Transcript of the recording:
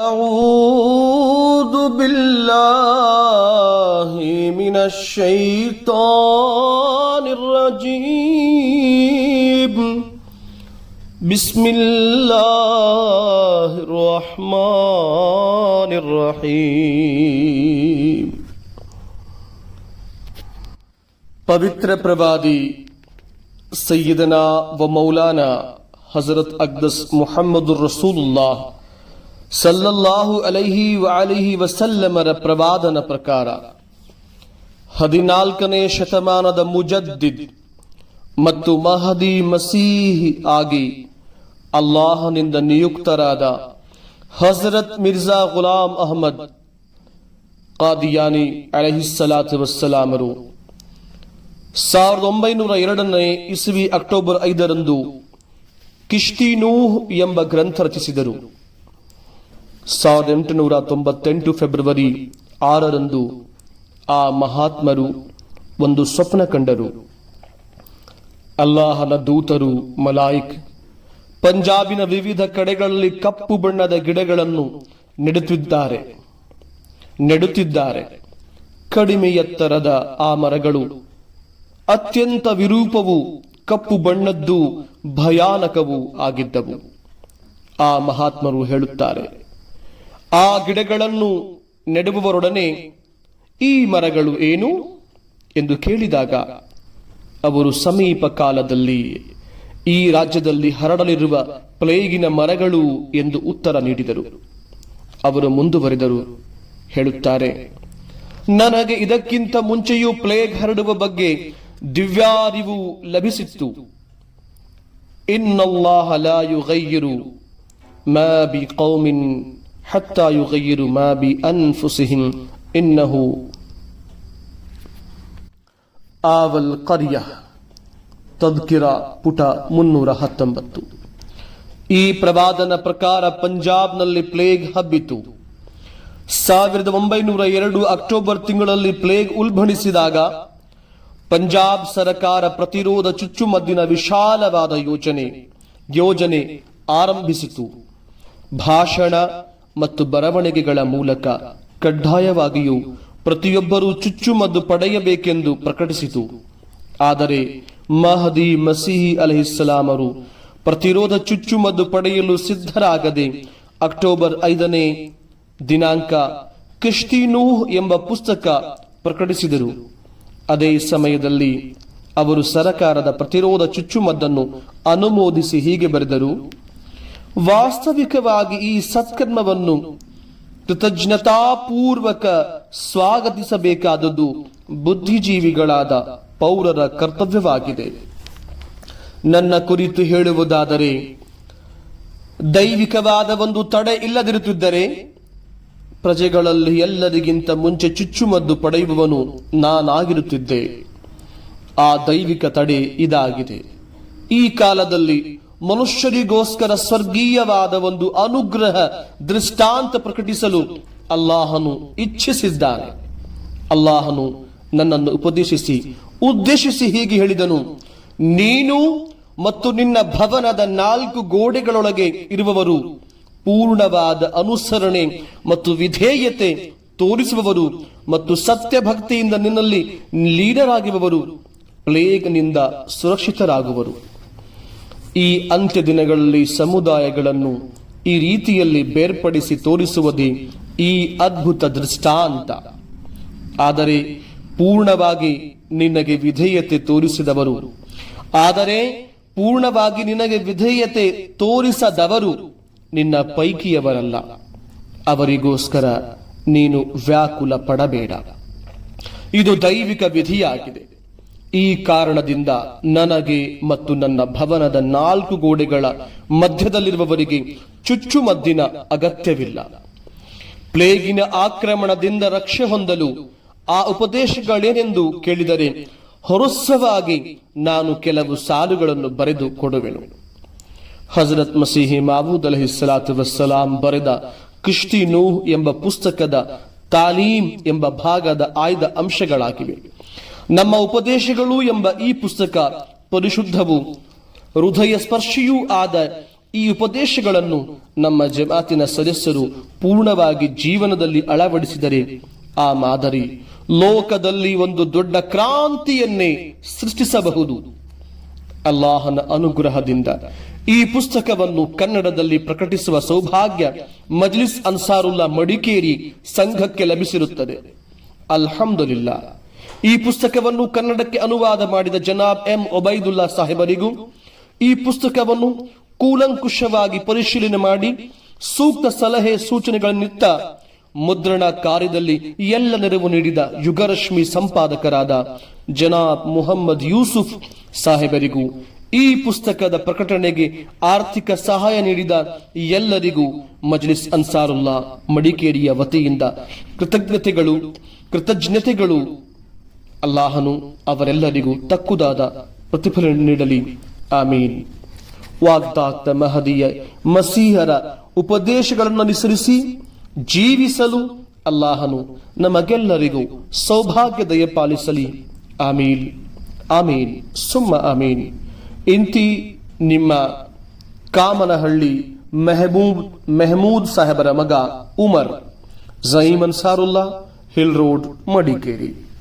أعوذ بالله من الشيطان الرجيم. بسم الله الرحمن الرحيم. പവിത്ര പ്രവാദി സയ്യിദന വ മൗലാന اقدس محمد മുഹമ്മദ് الله ಸಲ್ಲಲ್ಲಾಹು ಅಲೈಹಿ ಅಲಿಹಿ ವಸಲ್ಲಮರ ಪ್ರವಾದನ ಪ್ರಕಾರ, ಹದಿನಾಲ್ಕನೇ ಶತಮಾನದ ಮುಜದ್ದಿದ್ ಮತ್ತು ಮಹದಿ ಮಸೀಹಿ ಆಗಿ ಅಲ್ಲಾಹನಿಂದ ನಿಯುಕ್ತರಾದ ಹಜರತ್ ಮಿರ್ಜಾ ಗುಲಾಂ ಅಹಮದ್ ಕಾದಿಯಾನಿ ಅಲಹಿಸಲಾತ್ ವಸ್ಸಲಾಮರು ಸಾವಿರದ ಒಂಬೈನೂರ ಎರಡನೇ ಇಸ್ವಿ ಅಕ್ಟೋಬರ್ ಐದರಂದು ಕಿಶ್ತಿನೂಹ್ ಎಂಬ ಗ್ರಂಥ ರಚಿಸಿದರು. ಸಾವಿರದ ಎಂಟುನೂರ ತೊಂಬತ್ತೆಂಟು ಫೆಬ್ರವರಿ ಆರರಂದು ಆ ಮಹಾತ್ಮರು ಒಂದು ಸ್ವಪ್ನ ಕಂಡರು. ಅಲ್ಲಾಹನ ದೂತರು, ಮಲಾಯಿಕ್, ಪಂಜಾಬಿನ ವಿವಿಧ ಕಡೆಗಳಲ್ಲಿ ಕಪ್ಪು ಬಣ್ಣದ ಗಿಡಗಳನ್ನು ನೆಡುತ್ತಿದ್ದಾರೆ. ನೆಡುತ್ತಿದ್ದಾರೆ. ಕಡಿಮೆ ಎತ್ತರದ ಆ ಮರಗಳು ಅತ್ಯಂತ ವಿರೂಪವು ಕಪ್ಪು ಬಣ್ಣದ್ದು ಭಯಾನಕವೂ ಆಗಿದ್ದವು, ಆ ಮಹಾತ್ಮರು ಹೇಳುತ್ತಾರೆ. ಆ ಗಿಡಗಳನ್ನು ನೆಡುವವರೊಡನೆ, ಈ ಮರಗಳು ಏನು? ಎಂದು ಕೇಳಿದಾಗ, ಅವರು ಸಮೀಪ ಕಾಲದಲ್ಲಿ, ಈ ರಾಜ್ಯದಲ್ಲಿ ಹರಡಲಿರುವ ಪ್ಲೇಗಿನ ಮರಗಳು ಎಂದು ಉತ್ತರ ನೀಡಿದರು. ಅವರು ಮುಂದುವರೆದರು. ಹೇಳುತ್ತಾರೆ, ನನಗೆ ಇದಕ್ಕಿಂತ ಮುಂಚೆಯೂ ಪ್ಲೇಗ್ ಹರಡುವ ಬಗ್ಗೆ ದಿವ್ಯಾರಿವು ಲಭಿಸಿತ್ತು. ಇನ್ನಲ್ಲಾಹ ಗೈಯರು ಮಾ ಬಿ ಕೌಮಿನ್ ಹತ್ತಾ ಯುಗಯ್ಯಿರು ما بأنفسهم. إنه ಇನ್ನಹು القرية ತದ್ಕಿರ ಪುಟ ಮುನ್ನೂರ ಹತ್ತೊಂಬತ್ತು. ಈ ಪ್ರವಾದನ ಪ್ರಕಾರ ಪಂಜಾಬ್ನಲ್ಲಿ ಪ್ಲೇಗ್ ಹಬ್ಬಿತು. ಸಾವಿರದ ಒಂಬೈನೂರ ಎರಡು ಅಕ್ಟೋಬರ್ ತಿಂಗಳಲ್ಲಿ ಪ್ಲೇಗ್ ಉಲ್ಬಣಿಸಿದಾಗ ಪಂಜಾಬ್ ಸರಕಾರ ಪ್ರತಿರೋಧ ಚುಚ್ಚುಮದ್ದಿನ ವಿಶಾಲವಾದ ಯೋಜನೆ ಯೋಜನೆ ಆರಂಭಿಸಿತು. ಭಾಷಣ ಮತ್ತು ಬರವಣಿಗೆಗಳ ಮೂಲಕ ಕಡ್ಡಾಯವಾಗಿಯೂ ಪ್ರತಿಯೊಬ್ಬರೂ ಚುಚ್ಚುಮದ್ದು ಪಡೆಯಬೇಕೆಂದು ಪ್ರಕಟಿಸಿತು. ಆದರೆ ಮಹದಿ ಮಸೀಹಿ ಅಲಹಿಸ್ಸಲಾಮರು ಪ್ರತಿರೋಧ ಚುಚ್ಚುಮದ್ದು ಪಡೆಯಲು ಸಿದ್ಧರಾಗದೆ ಅಕ್ಟೋಬರ್ ಐದನೇ ದಿನಾಂಕ ಕಿಶ್ತಿನೂಹ್ ಎಂಬ ಪುಸ್ತಕ ಪ್ರಕಟಿಸಿದರು. ಅದೇ ಸಮಯದಲ್ಲಿ ಅವರು ಸರಕಾರದ ಪ್ರತಿರೋಧ ಚುಚ್ಚುಮದ್ದನ್ನು ಅನುಮೋದಿಸಿ ಹೀಗೆ ಬರೆದರು ವಾಸ್ತವಿಕವಾಗಿ ಈ ಸತ್ಕರ್ಮವನ್ನು ಕೃತಜ್ಞತಾಪೂರ್ವಕ ಸ್ವಾಗತಿಸಬೇಕಾದದ್ದು ಬುದ್ಧಿಜೀವಿಗಳಾದ ಪೌರರ ಕರ್ತವ್ಯವಾಗಿದೆ. ನನ್ನ ಕುರಿತು ಹೇಳುವುದಾದರೆ, ದೈವಿಕವಾದ ಒಂದು ತಡೆ ಇಲ್ಲದಿರುತ್ತಿದ್ದರೆ, ಪ್ರಜೆಗಳಲ್ಲಿ ಎಲ್ಲರಿಗಿಂತ ಮುಂಚೆ ಚುಚ್ಚುಮದ್ದು ಪಡೆಯುವವನು ನಾನಾಗಿರುತ್ತಿದ್ದೆ. ಆ ದೈವಿಕ ತಡೆ ಇದಾಗಿದೆ. ಈ ಕಾಲದಲ್ಲಿ ಮನುಷ್ಯರಿಗೋಸ್ಕರ ಸ್ವರ್ಗೀಯವಾದ ಒಂದು ಅನುಗ್ರಹ ದೃಷ್ಟಾಂತ ಪ್ರಕಟಿಸಲು ಅಲ್ಲಾಹನು ಇಚ್ಛಿಸಿದ್ದಾನೆ. ಅಲ್ಲಾಹನು ನನ್ನನ್ನು ಉಪದೇಶಿಸಿ, ಉದ್ದೇಶಿಸಿ ಹೀಗೆ ಹೇಳಿದನು, ನೀನು ಮತ್ತು ನಿನ್ನ ಭವನದ ನಾಲ್ಕು ಗೋಡೆಗಳೊಳಗೆ ಇರುವವರು, ಪೂರ್ಣವಾದ ಅನುಸರಣೆ ಮತ್ತು ವಿಧೇಯತೆ ತೋರಿಸುವವರು ಮತ್ತು ಸತ್ಯ ಭಕ್ತಿಯಿಂದ ನಿನ್ನಲ್ಲಿ ಲೀಡರಾಗಿರುವವರು ಪ್ಲೇಗ್ನಿಂದ ಸುರಕ್ಷಿತರಾಗುವರು. ಈ ಅಂತ್ಯ ದಿನಗಳಲ್ಲಿ ಸಮುದಾಯಗಳನ್ನು ಈ ರೀತಿಯಲ್ಲಿ ಬೇರ್ಪಡಿಸಿ ತೋರಿಸುವುದೇ ಈ ಅದ್ಭುತ ದೃಷ್ಟಾಂತ. ಆದರೆ ಪೂರ್ಣವಾಗಿ ನಿನಗೆ ವಿಧೇಯತೆ ತೋರಿಸಿದವರು. ಆದರೆ ಪೂರ್ಣವಾಗಿ ನಿನಗೆ ವಿಧೇಯತೆ ತೋರಿಸದವರು ನಿನ್ನ ಪೈಕಿಯವರಲ್ಲ. ಅವರಿಗೋಸ್ಕರ ನೀನು ವ್ಯಾಕುಲ ಪಡಬೇಡ. ಇದು ದೈವಿಕ ವಿಧಿಯಾಗಿದೆ. ಈ ಕಾರಣದಿಂದ ನನಗೆ ಮತ್ತು ನನ್ನ ಭವನದ ನಾಲ್ಕು ಗೋಡೆಗಳ ಮಧ್ಯದಲ್ಲಿರುವವರಿಗೆ ಚುಚ್ಚುಮದ್ದಿನ ಅಗತ್ಯವಿಲ್ಲ. ಪ್ಲೇಗಿನ ಆಕ್ರಮಣದಿಂದ ರಕ್ಷೆ ಹೊಂದಲು ಆ ಉಪದೇಶಗಳೇನೆಂದು ಕೇಳಿದರೆ ಹೊರಸ್ಸವಾಗಿ ನಾನು ಕೆಲವು ಸಾಲುಗಳನ್ನು ಬರೆದು ಕೊಡುವೆನು. ಹಜರತ್ ಮಸೀಹಿ ಮಾಬೂದ್ ಅಲಹಿ ಸಲಾತು ವಸ್ಸಲಾಂ ಬರೆದ ಕಿಶ್ತಿ ನೂಹ್ ಎಂಬ ಪುಸ್ತಕದ ತಾಲೀಮ್ ಎಂಬ ಭಾಗದ ಆಯ್ದ ಅಂಶಗಳಾಗಿವೆ. ನಮ್ಮ ಉಪದೇಶಗಳು ಎಂಬ ಈ ಪುಸ್ತಕ ಪರಿಶುದ್ಧವು ಹೃದಯ ಸ್ಪರ್ಶಿಯೂ ಆದ ಈ ಉಪದೇಶಗಳನ್ನು ನಮ್ಮ ಜಮಾತಿನ ಸದಸ್ಯರು ಪೂರ್ಣವಾಗಿ ಜೀವನದಲ್ಲಿ ಅಳವಡಿಸಿದರೆ, ಆ ಮಾದರಿ ಲೋಕದಲ್ಲಿ ಒಂದು ದೊಡ್ಡ ಕ್ರಾಂತಿಯನ್ನೇ ಸೃಷ್ಟಿಸಬಹುದು. ಅಲ್ಲಾಹನ ಅನುಗ್ರಹದಿಂದ ಈ ಪುಸ್ತಕವನ್ನು ಕನ್ನಡದಲ್ಲಿ ಪ್ರಕಟಿಸುವ ಸೌಭಾಗ್ಯ ಮಜ್ಲಿಸ್ ಅನ್ಸಾರುಲ್ಲಾ ಮಡಿಕೇರಿ ಸಂಘಕ್ಕೆ ಲಭಿಸಿರುತ್ತದೆ. ಅಲ್ಹಮ್ದುಲಿಲ್ಲಾ. ಈ ಪುಸ್ತಕವನ್ನು ಕನ್ನಡಕ್ಕೆ ಅನುವಾದ ಮಾಡಿದ ಜನಾಬ್ ಎಂ ಒಬೈದುಲ್ಲಾ ಸಾಹೇಬರಿಗೂ, ಈ ಪುಸ್ತಕವನ್ನು ಕೂಲಂಕುಷವಾಗಿ ಪರಿಶೀಲನೆ ಮಾಡಿ ಸೂಕ್ತ ಸಲಹೆ ಸೂಚನೆಗಳನ್ನಿತ್ತ ಮುದ್ರಣ ಕಾರ್ಯದಲ್ಲಿ ಎಲ್ಲ ನೆರವು ನೀಡಿದ ಯುಗರಶ್ಮಿ ಸಂಪಾದಕರಾದ ಜನಾಬ್ ಮುಹಮ್ಮದ್ ಯೂಸುಫ್ ಸಾಹೇಬರಿಗೂ, ಈ ಪುಸ್ತಕದ ಪ್ರಕಟಣೆಗೆ ಆರ್ಥಿಕ ಸಹಾಯ ನೀಡಿದ ಎಲ್ಲರಿಗೂ ಮಜ್ಲಿಸ್ ಅನ್ಸಾರುಲ್ಲಾ ಮಡಿಕೇರಿಯ ವತಿಯಿಂದ ಕೃತಜ್ಞತೆಗಳು ಕೃತಜ್ಞತೆಗಳು ಅಲ್ಲಾಹನು ಅವರೆಲ್ಲರಿಗೂ ತಕ್ಕುದಾದ ಪ್ರತಿಫಲ ನೀಡಲಿ. ಆಮೀನ್. ವಾಗ್ದಾತ್ತ ಮಹದಿಯ ಮಸೀಹರ ಉಪದೇಶಗಳನ್ನು ಅನುಸರಿಸಿ ಜೀವಿಸಲು ಅಲ್ಲಾಹನು ನಮಗೆಲ್ಲರಿಗೂ ಸೌಭಾಗ್ಯ ದಯಪಾಲಿಸಲಿ ಆಮೀನ್. ಆಮೀನ್. ಸುಮ್ಮ ಆಮೀನ್. ಇಂತಿ ನಿಮ್ಮ ಕಾಮನಹಳ್ಳಿ ಮೆಹಬೂಬ್ ಮೆಹಮೂದ್ ಸಾಹೇಬರ ಮಗ ಉಮರ್ ಜೈಮನ್ ಸಾರುಲ್ಲಾ, ಹಿಲ್ ರೋಡ್, ಮಡಿಕೇರಿ.